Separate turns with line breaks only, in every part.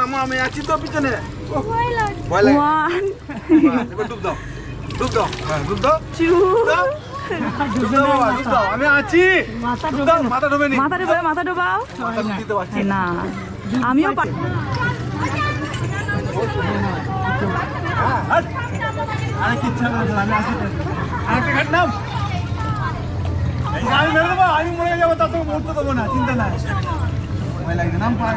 নামো আমি আছি তো পিছনে।
ভয়
লাগে। এবার ডুব দাও। ডুব দাও। হ্যাঁ ডুব দাও। ডুব দাও। ডুব দাও বাবা, ডুব দাও। আমি আছি। ডুব মাথা ডুবে
মাথা মাথা ডুবাও।
মাথা ডুব
না। আমিও
আরে কিচ্ছু না আমি আছি আরেকটা ঘাট নাম। আমি মেরে দেবো আমি মরে যাব তা তো উঠতে দেবো না চিন্তা নাই। ভয় লাগছে নাম পার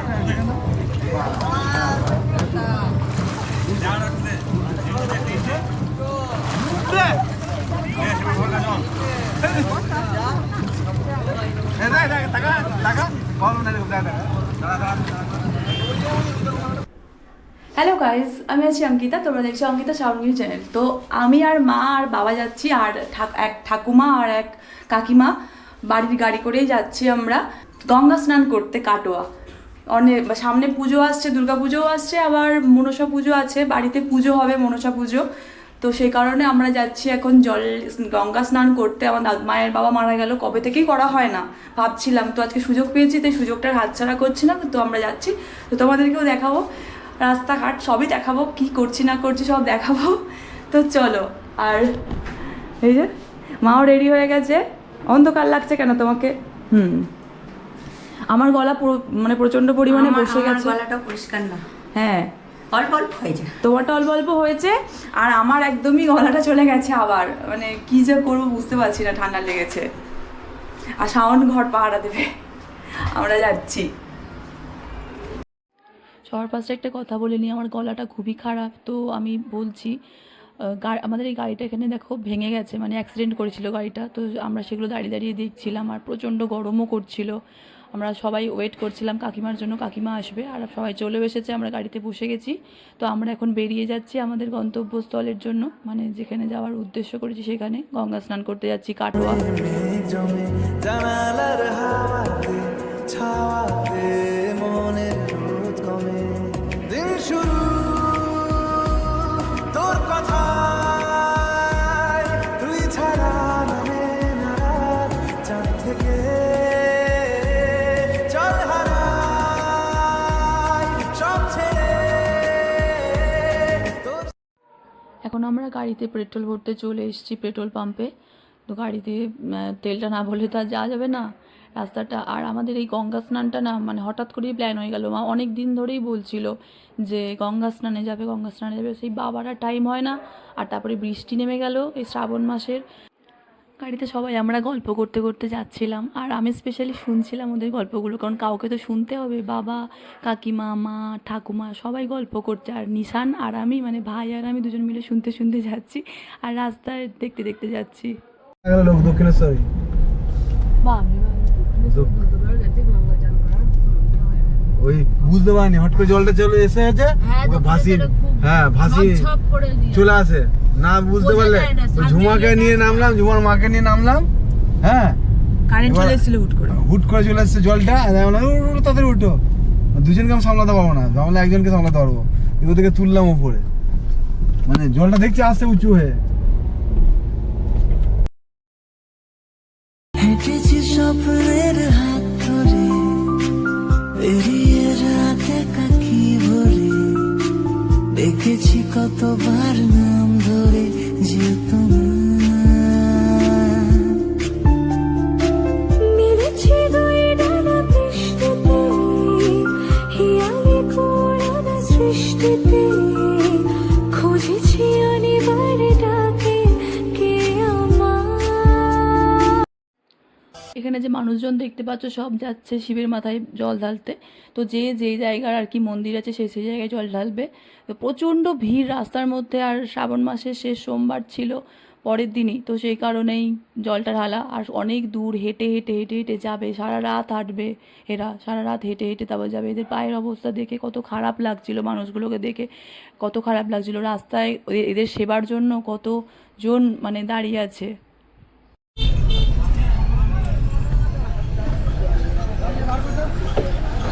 হ্যালো গাইজ আমি আছি অঙ্কিতা, তোমরা দেখছ অঙ্কিতা সাউন্ড নিউজ চ্যানেল তো আমি আর মা আর বাবা যাচ্ছি আর এক ঠাকুমা আর এক কাকিমা, বাড়ির গাড়ি করেই যাচ্ছি আমরা। গঙ্গা স্নান করতে কাটোয়া। অনেক সামনে পুজো আসছে, দুর্গা পুজোও আসছে, আবার মনসা পুজো আছে, বাড়িতে পুজো হবে মনসা পুজো। তো সেই কারণে আমরা যাচ্ছি এখন জল, গঙ্গা স্নান করতে। আমার মায়ের বাবা মারা গেল, কবে থেকেই করা হয় না। ভাবছিলাম, তো আজকে সুযোগ পেয়েছি, তাই সুযোগটার হাতছাড়া করছি না, তো আমরা যাচ্ছি। তো তোমাদেরকেও দেখাবো, রাস্তাঘাট, সবই দেখাবো, কি করছি না করছি সব দেখাবো। তো চলো, আর এই যে, মাও রেডি হয়ে গেছে। অন্ধকার লাগছে কেন তোমাকে? হুম। আমার গলা পুরো মানে প্রচণ্ড পরিমাণে বসে গেছে।
গলাটা পরিষ্কার না।
হ্যাঁ।
অল্প অল্প হয়েছে
তোমারটা অল্প অল্প হয়েছে আর আমার একদমই গলাটা চলে গেছে আবার। মানে কি যে করব বুঝতে পারছি না ঠান্ডা লেগেছে। আর সাউন্ড ঘর পাহারা দেবে। আমরা যাচ্ছি। সবার পাশে একটা কথা বলে নিই আমার গলাটা খুবই খারাপ তো আমি বলছি আমাদের এই গাড়িটা এখানে দেখো ভেঙে গেছে মানে অ্যাক্সিডেন্ট করেছিল গাড়িটা তো আমরা সেগুলো দাঁড়িয়ে দাঁড়িয়ে দেখছিলাম আর প্রচণ্ড গরমও করছিল। আমরা সবাই ওয়েট করছিলাম কাকিমার জন্য কাকিমা আসবে আর সবাই চলেও এসেছে, আমরা গাড়িতে বসে গেছি। তো আমরা এখন বেরিয়ে যাচ্ছি আমাদের গন্তব্যস্থলের জন্য মানে যেখানে যাওয়ার উদ্দেশ্য করেছি সেখানে। গঙ্গা স্নান করতে যাচ্ছি, কাটোয়া। এখন আমরা গাড়িতে পেট্রোল ভরতে চলে এসেছি পেট্রোল পাম্পে। তো গাড়িতে তেলটা না ভরলে তো আর যাওয়া যাবে না। রাস্তাটা, আর আমাদের এই গঙ্গা স্নানটা না মানে হঠাৎ করেই প্ল্যান হয়ে গেল। মা অনেক দিন ধরেই বলছিল যে গঙ্গা স্নানে যাবে, গঙ্গা স্নানে যাবে। সেই বাবারা টাইম হয় না, আর তারপরে বৃষ্টি নেমে গেল এই শ্রাবণ মাসের। গাড়িতে সবাই আমরা গল্প করতে করতে যাচ্ছিলাম। আর আমি স্পেশালি শুনছিলাম ওদের গল্পগুলো কারণ কাউকে তো শুনতে হবে। বাবা কাকিমা মা ঠাকুমা সবাই গল্প করছে। আর নিশান আর আমি মানে ভাই আর আমি দুজন মিলে শুনতে শুনতে যাচ্ছি আর রাস্তায় দেখতে দেখতে যাচ্ছি।
লোক দক্ষিণেশ্বরী। ওই বুঝতে পারিনি হট করে জলটা চলে এসে আছে
হ্যাঁ,
ওকে
দোকানে
ভাসি
যেটা খুব
হ্যাঁ ভাসি
ছপ করে দিয়ে।
চলে আসে। না বুঝতে পারলে ঝুমাকে নিয়ে নামলাম ঝুমার মাকে নিয়ে নামলাম হ্যাঁ।
কারেন্ট
চলে
এসেছিল হুট করে।
হুট করে চলে এসছে জলটা আর আমি বললাম, "উড়, উড়, তাড়াতাড়ি উঠো। দুজনকে আমি সামলাতে পারব না ভাবলাম একজনকে সামলাতে পারব। এবার থেকে তুললাম উপরে। মানে জলটা দেখছি আসছে উঁচু হয়ে।
মানুষজন দেখতে পাচ্ছ, সব যাচ্ছে শিবের মাথায় জল ঢালতে। তো যে যে জায়গার আর কি মন্দির আছে, সেই সেই জায়গায় জল ঢালবে। তো প্রচণ্ড ভিড় রাস্তার মধ্যে, আর শ্রাবণ মাসের শেষ সোমবার ছিল পরের দিনই। তো সেই কারণেই জলটা ঢালা, আর অনেক দূর হেঁটে হেঁটে হেঁটে হেঁটে যাবে। সারা রাত হাঁটবে এরা, সারা রাত হেঁটে হেঁটে তারপর যাবে। এদের পায়ের অবস্থা দেখে কত খারাপ লাগছিল মানুষগুলোকে দেখে, কত খারাপ লাগছিল। রাস্তায় এদের সেবার জন্য কতজন মানে দাঁড়িয়ে আছে।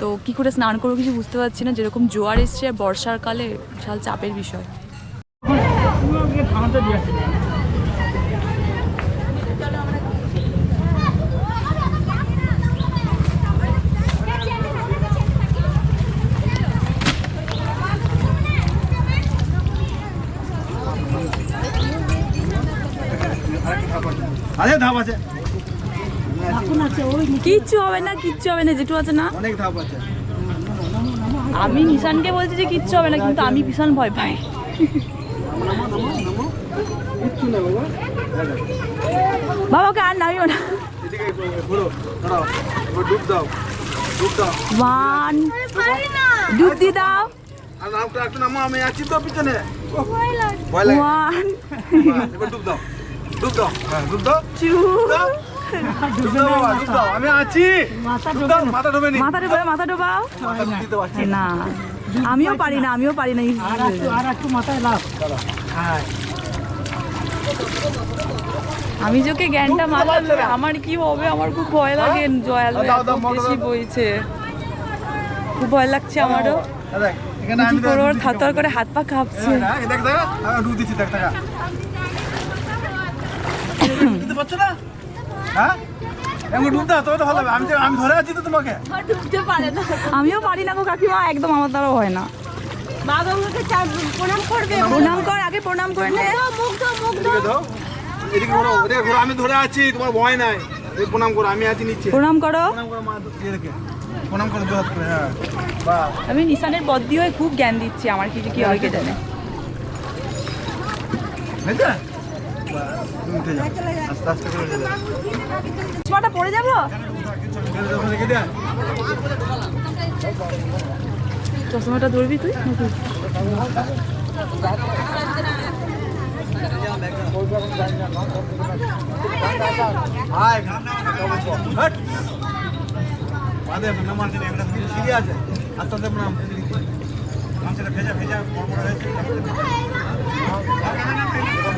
তো কি করে স্নান করব কিছু বুঝতে পারছি না। যেরকম জোয়ার এসছে, বর্ষার কালে, বিশাল চাপের বিষয়।
আরে ধাপ আছে।
কিচ্ছু হবে না কিচ্ছু হবে না যেটু আছে না।
অনেক ধাপ আছে।
আমি নিশানকে বলছি যে কিচ্ছু হবে না কিন্তু আমি ভীষণ ভয় পাই।
বাবা
বাবাকে আর নামিও না।
ডুব দাও ডুব দাও
ওয়ান ডুব দিয়ে দাও।
আর নামটা একটু নামো আমি আছি তো পিছনে ভয় লাগে।
ওয়ান
এবার ডুব দাও। ডুব দাও। হ্যাঁ ডুব দাও। আমি আছি মাথা ডুবে
মাথা মাথা ডুবাও না আমিও পারি না আমিও পারি না আমি যে ওকে জ্ঞানটা মারলাম আমার কি হবে আমার খুব ভয় লাগে জয়াল বেশি। বইছে খুব ভয় লাগছে আমারও কি
কেমন।
করে হাত পা কাঁপছে
এই দেখ, দিচ্ছি, দেখ, দেখ। হ্যাঁ? এমন ডুব দাও, তবে তো ভালো আমি যে- আমি ধরে আছি তো তোমাকে।
আমিও পারি না গো কাকিমা একদম আমার দ্বারা হয় না। প্রণাম কর। আগে প্রণাম করে নে।
আমি ধরে আছি তোমার ভয় নাই। প্রণাম করো আমি আছি নিচে।
প্রণাম করো।
প্রণাম করো দিয়ে রেখে প্রণাম করো জোহাত করে হ্যাঁ। বাহ।
আমি নিশানের বদ্দি হয়ে খুব জ্ঞান দিচ্ছি আমার কিছু কি হয় কে জানে।
তুমি উঠে যাও। আস্তে আস্তে করে উঠে যাও।
চশমাটা পড়ে যাব? চশমাটা ধরবি তুই?
আছে আস্তে ভেজা ভেজা বড় বড় হয়েছে।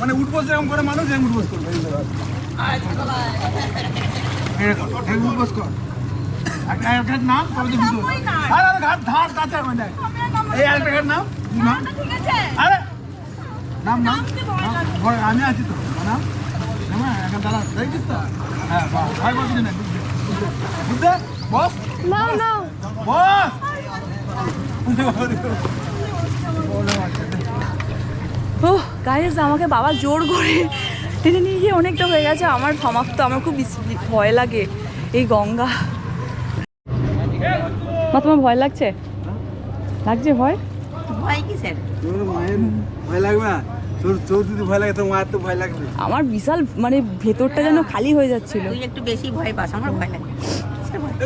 মানে উঠবোস যেরকম করে মানুষ এরকম উঠবোস করবে এরকম উঠবোস কর নাম তবে ঘাট ধার কাছে মানে এই একটা নাম। আরে! নাম নাম। আমি আছি তো। নাম? নাম এখন দাঁড়া। দেখছিস তো? হ্যাঁ ভয় পাচ্ছি না? বুঝতে বস।
না না
বস।
ও গাইজ আমাকে বাবা জোর করে টেনে নিয়ে গিয়ে অনেকটা হয়ে গেছে। আমার সমাপ্ত আমার খুব ভয় লাগে এই গঙ্গা। মা তোমার ভয় লাগছে? লাগছে ভয়?
ভয় কিসের?
তোর মায়ের ভয় লাগবে না? তোর তোর যদি ভয় লাগে তোর মায়ের তো ভয় লাগবে।
আমার বিশাল মানে ভেতরটা যেন খালি হয়ে যাচ্ছিল।
তুই একটু বেশি ভয় পাস আমার ভয় লাগে।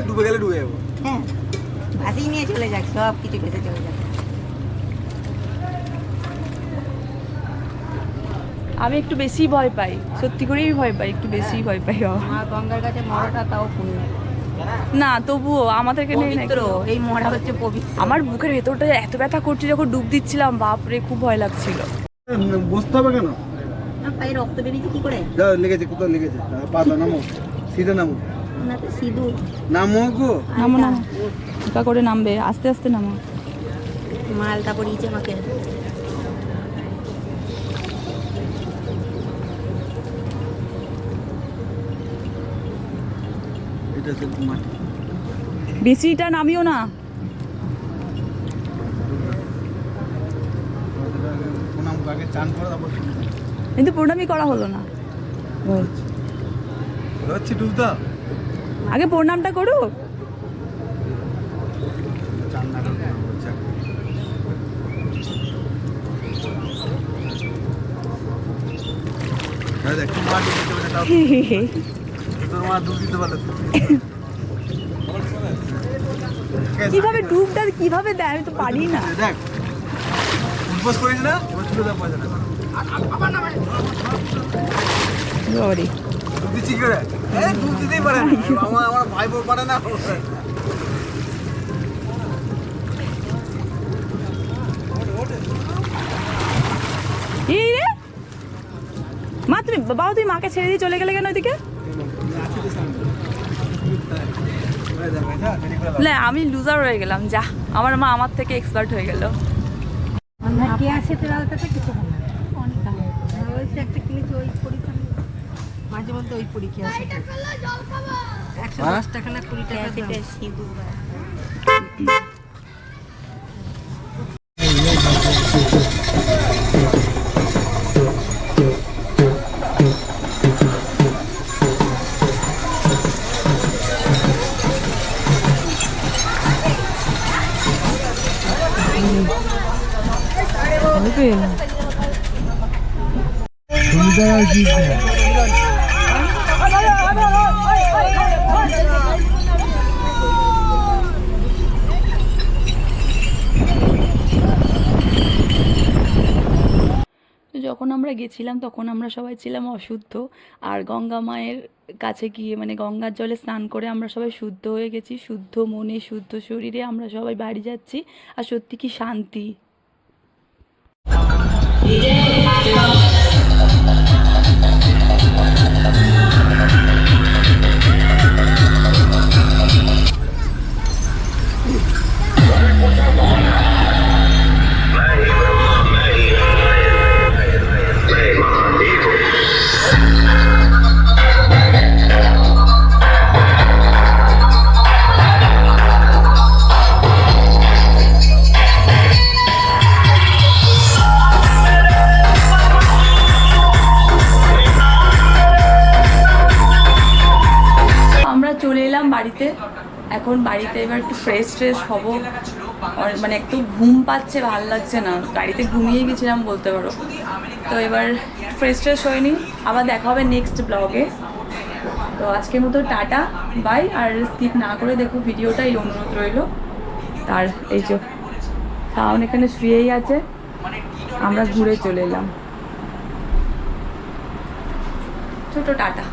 ডুবে গেলে ডুবে যাব।
হ্যাঁ। ভাসিয়ে নিয়ে চলে যাক সব কিছু ভেসে চলে যাক।
আমি একটু বেশি ভয় পাই সত্যি করেই ভয় পাই একটু বেশি ভয় পাই
মা গঙ্গার কাছে মরাটা তাও পুণ্য।
না তবুও আমাদেরকে নেই
এই মরা হচ্ছে পবিত্র।
আমার বুকের ভেতরটা এত ব্যথা করছে যখন ডুব দিচ্ছিলাম বাপরে খুব ভয় লাগছিল।
বসতে হবে কেন?
না পায়ে রক্ত বেরিয়েছে কি করে?
লেগেছে কোথাও লেগেছে? পাতা নামো সিধে নামো।
না তো সিঁদুর
নামো গো।
নামো নামো হালকা করে নামবে আস্তে আস্তে নামো।
মালটা পরিয়েছে আমাকে।
বেশিটা নামিও না। কিন্তু প্রণামই করা হলো না। আগে প্রণামটা করুক।
দেখ
কীভাবে ডুবটা কীভাবে দেয় আমি তো পারি না।
দেখ করিস না দিচ্ছি করে? দিতেই পারে আমার আমার ভাই বোন পারে না।
মা তুমি বাবা তুমি মাকে ছেড়ে দিয়ে চলে গেলে কেন ওইদিকে? না আমি লুজার হয়ে গেলাম যা। আমার মা আমার থেকে এক্সপার্ট হয়ে গেল।
কে মাঝে মধ্যে ওই পরীক্ষা আছে একশো দশ টাকা না কুড়ি টাকা সিঁদুর
তো যখন আমরা গেছিলাম, তখন আমরা সবাই ছিলাম অশুদ্ধ। আর গঙ্গা মায়ের কাছে গিয়ে মানে গঙ্গার জলে স্নান করে আমরা সবাই শুদ্ধ হয়ে গেছি। শুদ্ধ মনে, শুদ্ধ শরীরে আমরা সবাই বাড়ি যাচ্ছি। আর সত্যি কি শান্তি? আমরা ফ্রেশ ট্রেশ হব। মানে একটু ঘুম পাচ্ছে, ভালো লাগছে না। গাড়িতে ঘুমিয়ে গেছিলাম বলতে পারো। তো এবার ফ্রেশ ট্রেশ হয়নি আবার দেখা হবে নেক্সট ব্লগে তো আজকের মতো টাটা বাই আর স্কিপ না করে দেখো ভিডিওটা এই অনুরোধ রইল। তার, এই যে সাউন্ড এখানে শুয়েই আছে। আমরা ঘুরে চলে এলাম। ছোটো টাটা।